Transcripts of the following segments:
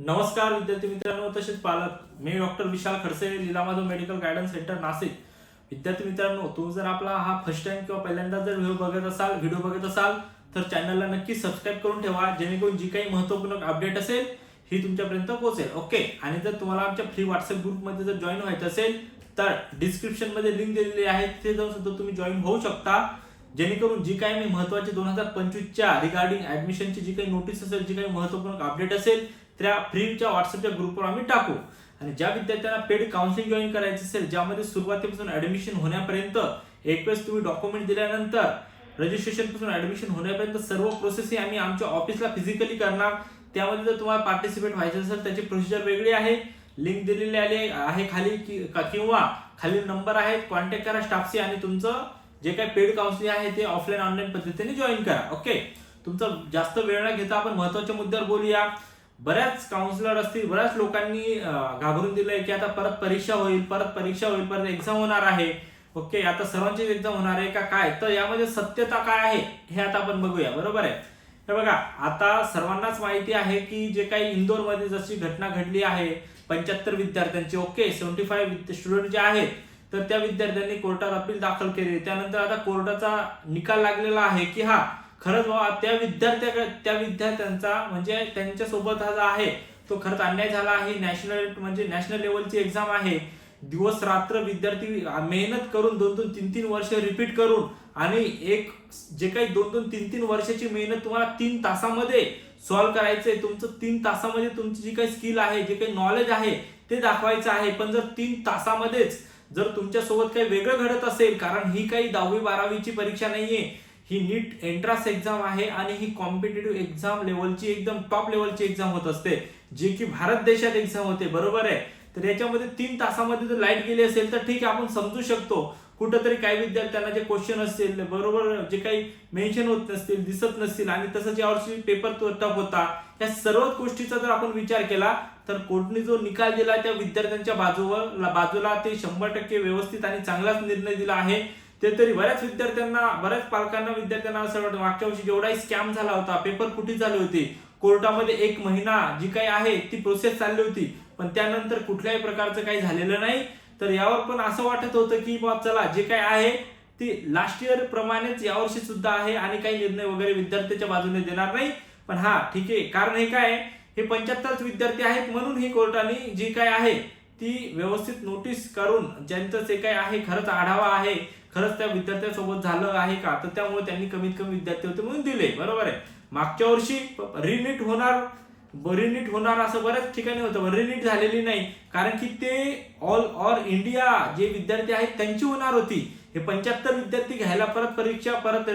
नमस्कार विद्यार्थी मित्रांनो तसेच पालक. मी doctor Vishal Khadse Leelamadhav medical guidance centre Nashik. विद्यार्थी मित्रांनो तुम्ही जर आपला हा फर्स्ट टाइम किंवा पहिल्यांदा जर व्हिडिओ बघत असाल व्हिडिओ बघत असाल तर चॅनलला नक्की सबस्क्राईब करून ठेवा जेणेकरून जी काही महत्त्वपूर्ण अपडेट असेल ही तुमच्यापर्यंत पोहोचेल. ओके आणि जर तुम्हाला आमच्या फ्री व्हॉट्सअप ग्रुपमध्ये जर जॉईन व्हायचं असेल तर डिस्क्रिप्शनमध्ये लिंक दिलेली आहे. तिथे जाऊन सुद्धा तुम्ही जॉईन होऊ शकता. जेणेकरून जी काही मी महत्वाची दोन हजार पंचवीसच्या रिगार्डिंग ऍडमिशनची जी काही नोटीस असेल जी काही महत्त्वपूर्ण अपडेट असेल त्या फ्रीच्या व्हॉट्सअपच्या ग्रुपवर आम्ही टाकू. आणि ज्या विद्यार्थ्यांना पेड काउन्सिलिंग जॉईन करायची असेल ज्यामध्ये सुरुवातीपासून ऍडमिशन होण्यापर्यंत एक वेळेस तुम्ही डॉक्युमेंट दिल्यानंतर रजिस्ट्रेशनपासून ऍडमिशन होण्यापर्यंत सर्व प्रोसेस ही आम्ही आमच्या ऑफिसला फिजिकली करणार. त्यामध्ये जर तुम्हाला पार्टिसिपेट व्हायचं असेल त्याची प्रोसिजर वेगळी आहे. लिंक दिलेली आली आहे खाली का- किंवा खाली नंबर आहेत कॉन्टॅक्ट करा स्टाफशी आणि तुमचं जे काही पेड काउन्सिलिंग आहे ते ऑफलाईन ऑनलाईन पद्धतीने जॉईन करा. ओके तुमचा जास्त वेळ न घेता आपण महत्त्वाच्या मुद्द्यावर बोलूया. बऱ्याच काउन्सिलर असतील बऱ्याच लोकांनी घाबरून दिलंय की आता परत परीक्षा होईल परत परीक्षा होईल परत एक्झाम होणार आहे. ओके आता सर्वांचीच एक्झाम होणार आहे का काय? तर यामध्ये सत्यता काय आहे हे आता आपण बघूया. बरोबर आहे? हे बघा आता सर्वांनाच माहिती आहे की जे काही इंदोरमध्ये जशी घटना घडली आहे पंच्याहत्तर विद्यार्थ्यांची ओके सेव्हन्टी फाईव्ह स्टुडंट जे आहेत तर त्या विद्यार्थ्यांनी कोर्टात अपील दाखल केली. त्यानंतर आता कोर्टाचा निकाल लागलेला आहे की हा खरंच बाबा त्या विद्यार्थ्या त्या विद्यार्थ्यांचा म्हणजे त्यांच्यासोबत हा जो आहे तो खरंच अन्याय झाला आहे. नॅशनल म्हणजे नॅशनल लेवलची एक्झाम आहे. दिवस रात्र विद्यार्थी मेहनत करून दोन दोन तीन तीन वर्ष रिपीट करून आणि एक जे काही दोन दोन तीन तीन वर्षाची मेहनत तुम्हाला तीन तासामध्ये सॉल्व्ह करायचंय. तुमचं तीन तासामध्ये तुमची जी काही स्किल आहे जे काही नॉलेज आहे ते दाखवायचं आहे. पण जर तीन तासामध्येच जर तुमच्यासोबत काही वेगळं घडत असेल कारण ही काही दहावी बारावीची परीक्षा नाहीये ही नीट एंट्रान्स एक्झाम आहे आणि ही कॉम्पिटेटिव्ह एक्झाम लेवलची एकदम टॉप लेवलची एक्झाम होत असते. जी की भारत देशात एक्झाम होते बरोबर आहे? तर याच्यामध्ये तीन तासामध्ये जर लाइट गेली असेल तर ठीक आहे आपण समजू शकतो. कुठंतरी काही विद्यार्थ्यांना जे क्वेश्चन असतील बरोबर जे काही मेन्शन होत नसतील दिसत नसतील आणि तसंच यावर्षी पेपर तो टफ होता या सर्व गोष्टीचा जर आपण विचार केला तर कोर्टने जो निकाल दिला त्या विद्यार्थ्यांच्या बाजूवर बाजूला ते शंभर टक्के व्यवस्थित आणि चांगलाच निर्णय दिला आहे. ते तरी बऱ्याच विद्यार्थ्यांना बऱ्याच पालकांना विद्यार्थ्यांना असं वाटतं मागच्या वर्षी जेवढाही स्कॅम झाला होता पेपर कुठे झाले होते? कोर्टामध्ये एक महिना जी काही आहे ती प्रोसेस चालली होती. पण त्यानंतर कुठल्याही प्रकारचं काही झालेलं नाही. तर यावर पण असं वाटत होतं की बा चला जे काय आहे ती लास्ट इयर प्रमाणेच यावर्षी सुद्धा आहे आणि काही निर्णय वगैरे विद्यार्थ्याच्या बाजूने देणार नाही. पण हा ठीक आहे. कारण हे काय हे पंच्याहत्तरच विद्यार्थी आहेत म्हणून ही कोर्टाने जी काय आहे ती व्यवस्थित नोटीस करून ज्यांचं जे काय आहे खरंच आढावा आहे खरंच त्या विद्यार्थ्यांसोबत झालं आहे का? तर त्यामुळे त्यांनी कमीत कमी विद्यार्थी होते म्हणून दिले. बरोबर आहे? मागच्या वर्षी रिनीट होणार रिनीट होणार असं बऱ्याच ठिकाणी होतं रिनीट झालेली नाही. कारण की ते ऑल ऑल इंडिया जे विद्यार्थी आहेत त्यांची होणार होती. हे पंच्याहत्तर विद्यार्थी घ्यायला परत परीक्षा परत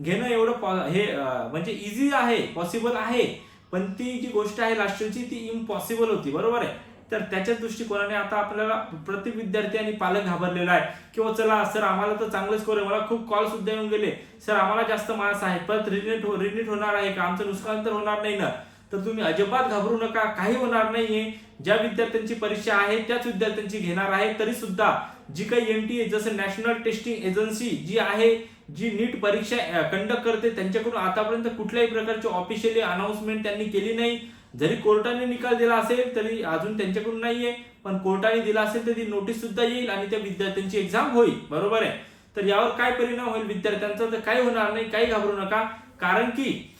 घेणं एवढं पॉ- हे म्हणजे इझी आहे पॉसिबल आहे. पण ती जी गोष्ट आहे लास्टची ती इम्पॉसिबल होती. बरोबर आहे? तर त्याच्याच दृष्टिकोनाने आता आपल्याला प्रत्येक विद्यार्थी आणि पालक घाबरलेला आहे. किंवा चला सर आम्हाला तर चांगलं स्कोर आहे मला खूप कॉल सुद्धा येऊन गेले. सर आम्हाला जास्त मार्क्स आहेत. परत रिनेट हो रिनीट होणार आहे का? आमचं नुकसान तर होणार नाही ना. तर तुम्ही अजिबात घाबरू नका. काही होणार नाहीये. ज्या विद्यार्थ्यांची परीक्षा आहे त्याच विद्यार्थ्यांची घेणार आहे. तरी सुद्धा जी काही एनटीए जसं नॅशनल टेस्टिंग एजन्सी जी आहे जी नीट परीक्षा कंडक्ट करते त्यांच्याकडून आतापर्यंत कुठल्याही प्रकारची ऑफिशियली अनाउन्समेंट त्यांनी केली नाही. जरी कोर्टाने निकाल दिला असेल तरी अजून त्यांच्याकडून नाहीये. पण कोर्टाने दिला असेल तर ती नोटीस सुद्धा येईल आणि त्या विद्यार्थ्यांची एक्झाम होईल. बरोबर आहे? तर यावर काय परिणाम होईल विद्यार्थ्यांचा? तर काही होणार नाही काही घाबरू नका. कारण की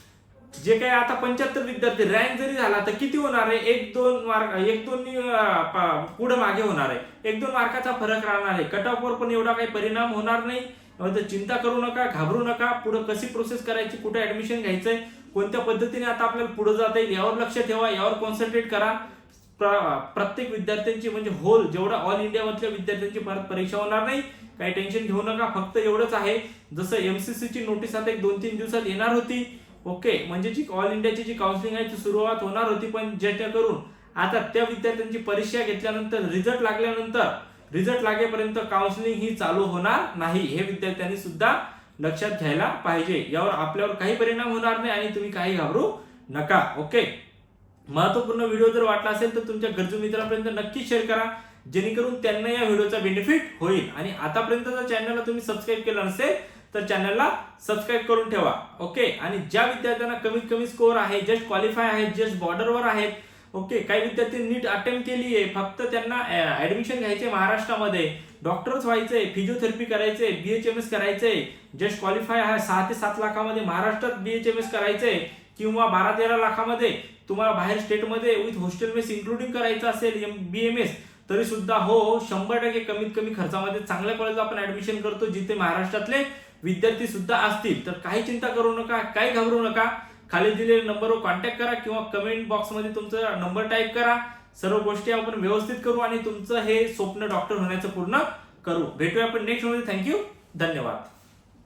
जे काही आता पंच्याहत्तर विद्यार्थी रँक जरी झाला तर किती होणार आहे? एक दोन मार्क एक दोन पुढे मागे होणार आहे. एक दोन मार्काचा फरक राहणार आहे. कट ऑफवर पण एवढा काही परिणाम होणार नाही. तर चिंता करू नका घाबरू नका. पुढे कशी प्रोसेस करायची कुठे ऍडमिशन घ्यायचंय? कोणत्या पद्धतीने आता आपल्याला पुढे जाता येईल यावर लक्ष ठेवा यावर कॉन्सन्ट्रेट करा. प्रत्येक विद्यार्थ्यांची म्हणजे होल जेवढा ऑल इंडियामधल्या विद्यार्थ्यांची परत परीक्षा होणार नाही काही टेन्शन घेऊ नका फक्त एवढंच आहे. जसं एमसीसीची नोटीस आता एक दोन तीन दिवसात येणार होती. ओके म्हणजे जी ऑल इंडियाची जी काउन्सिलिंग आहे ती सुरुवात होणार होती पण ज्याच्या करून. आता त्या विद्यार्थ्यांची परीक्षा घेतल्यानंतर रिझल्ट लागल्यानंतर रिझल्ट लागेपर्यंत काउन्सिलिंग ही चालू होणार नाही हे विद्यार्थ्यांनी सुद्धा लक्षात घ्यायला पाहिजे. यावर आपल्यावर काही परिणाम होणार नाही आणि तुम्ही काही घाबरू नका. ओके महत्त्वपूर्ण व्हिडिओ जर वाटला असेल तर तुमच्या गरजू मित्रांपर्यंत नक्की शेअर करा. जेणेकरून त्यांना या व्हिडिओचा बेनिफिट होईल. आणि आतापर्यंत जर चॅनलला तुम्ही सबस्क्राईब केलं नसेल तर चॅनलला सबस्क्राईब करून ठेवा. ओके आणि ज्या विद्यार्थ्यांना कमीत कमी स्कोअर आहे जस्ट क्वालिफाय आहेत जस्ट बॉर्डरवर आहेत ओके काही विद्यार्थी नीट अटेम्प्ट केली आहे फक्त त्यांना ऍडमिशन घ्यायचे महाराष्ट्रामध्ये. डॉक्टरच व्हायचंय फिजिओथेरपी करायचंय बीएचएमएस करायचंय. जस्ट क्वालिफाय आहे सहा ते सात लाखामध्ये महाराष्ट्रात बीएचएमएस करायचंय किंवा बारा तेरा लाखामध्ये तुम्हाला बाहेर स्टेटमध्ये विथ हॉस्टेल मेस इन्क्लुडिंग करायचं असेल एम बी एम एस तरी सुद्धा हो हो शंभर टक्के कमीत कमी खर्चामध्ये चांगल्या कॉलेजला आपण ऍडमिशन करतो जिथे महाराष्ट्रातले विद्यार्थी सुद्धा असतील. तर काही चिंता करू नका काही घाबरू नका. खाली दिलेल्या नंबरवर कॉन्टॅक्ट करा किंवा कमेंट बॉक्समध्ये तुमचा नंबर टाईप करा. सर्व गोष्टी आपण व्यवस्थित करू आणि तुमचं हे स्वप्न डॉक्टर होण्याचं पूर्ण करू. भेटूया आपण नेक्स्टमध्ये. थँक्यू धन्यवाद.